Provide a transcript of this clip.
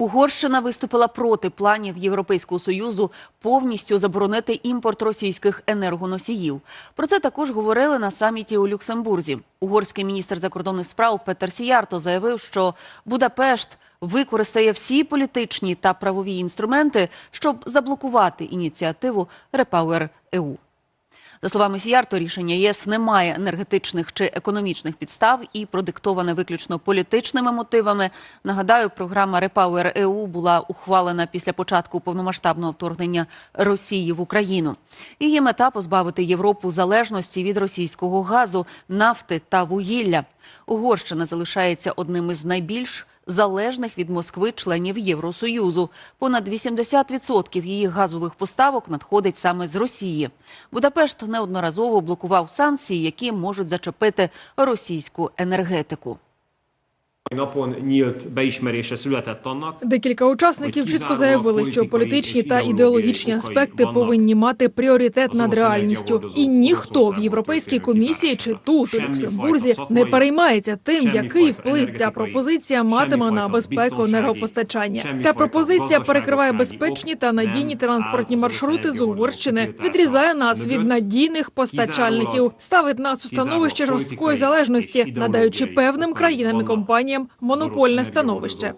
Угорщина виступила проти планів Європейського союзу повністю заборонити імпорт російських енергоносіїв. Про це також говорили на саміті у Люксембурзі. Угорський міністр закордонних справ Петер Сіярто заявив, що Будапешт використає всі політичні та правові інструменти, щоб заблокувати ініціативу Repower EU. За словами Сіярто, рішення ЄС не має енергетичних чи економічних підстав і продиктоване виключно політичними мотивами. Нагадаю, програма Repower EU була ухвалена після початку повномасштабного вторгнення Росії в Україну. Її мета позбавити Європу залежності від російського газу, нафти та вугілля. Угорщина залишається одним із найбільш залежних від Москви членів Євросоюзу. Понад 80% її газових поставок надходить саме з Росії. Будапешт неодноразово блокував санкції, які можуть зачепити російську енергетику. Декілька учасників чітко заявили, що політичні та ідеологічні аспекти повинні мати пріоритет над реальністю, і ніхто в європейській комісії чи тут у Люксембурзі не переймається тим, який вплив ця пропозиція матиме на безпеку енергопостачання. Ця пропозиція перекриває безпечні та надійні транспортні маршрути з Угорщини, відрізає нас від надійних постачальників, ставить нас у становище жорсткої залежності, надаючи певним країнам і компаніям монопольне становище.